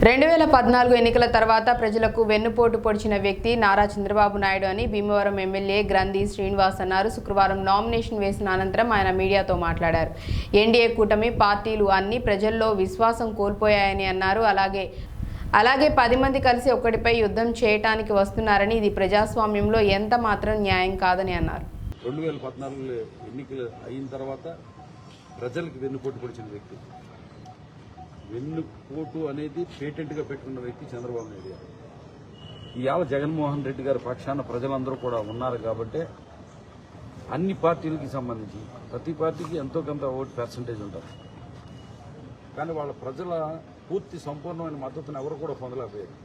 రెండు వేల పద్నాలుగు ఎన్నికల తర్వాత ప్రజలకు వెన్నుపోటు పొడిచిన వ్యక్తి నారా చంద్రబాబు నాయుడు అని భీమవరం ఎమ్మెల్యే గ్రంథి శ్రీనివాస్ అన్నారు. శుక్రవారం నామినేషన్ వేసిన అనంతరం ఆయన మీడియాతో మాట్లాడారు. ఎన్డీఏ కూటమి పార్టీలు అన్ని ప్రజల్లో విశ్వాసం కోల్పోయాయని అన్నారు. అలాగే అలాగే పది మంది కలిసి ఒకటిపై యుద్ధం చేయటానికి వస్తున్నారని ఇది ప్రజాస్వామ్యంలో ఎంత మాత్రం న్యాయం కాదని అన్నారు. రెండు వేల పద్నాలుగులో ఎన్నికలు అయిన తర్వాత ప్రజలకు వెన్నుపోటు పొడిచిన వ్యక్తి. వెన్నుపోటు అనేది పేటెంట్గా పెట్టుకున్న వ్యక్తి చంద్రబాబు నాయుడు గారు. ఇవాళ జగన్మోహన్ రెడ్డి గారి పక్షాన ప్రజలందరూ కూడా ఉన్నారు కాబట్టి అన్ని పార్టీలకి సంబంధించి ప్రతి పార్టీకి ఎంతో కొంత ఓటు పర్సంటేజ్ ఉంటుంది. కానీ వాళ్ళ ప్రజల పూర్తి సంపూర్ణమైన మద్దతును ఎవరు కూడా పొందలేకపోయారు.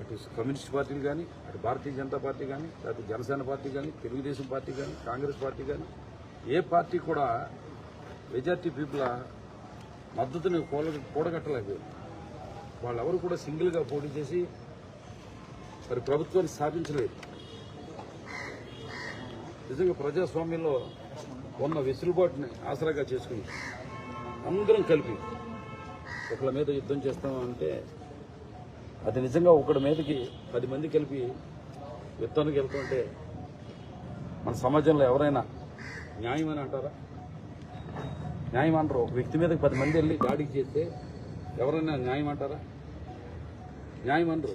అటు కమ్యూనిస్ట్ పార్టీలు కానీ అటు భారతీయ జనతా పార్టీ కానీ లేకపోతే జనసేన పార్టీ కానీ తెలుగుదేశం పార్టీ కానీ కాంగ్రెస్ పార్టీ కానీ ఏ పార్టీ కూడా మెజార్టీ పీపుల్ మద్దతుని కూడ కూడగట్టలేదు. వాళ్ళెవరు కూడా సింగిల్గా పోటీ చేసి మరి ప్రభుత్వాన్ని స్థాపించలేదు. నిజంగా ప్రజాస్వామ్యంలో ఉన్న వెసులుబాటుని ఆసరాగా చేసుకుంది అందరం కలిపి ఒకళ్ళ మీద యుద్ధం చేస్తామంటే అది నిజంగా ఒకడి మీదకి పది మంది కలిపి యుద్ధానికి వెళ్తుంటే మన సమాజంలో ఎవరైనా న్యాయమని అంటారా? న్యాయం అంటారు ఒక వ్యక్తి మీదకి పది మంది వెళ్ళి దాడికి చేస్తే ఎవరైనా న్యాయం అంటారా న్యాయం అనరు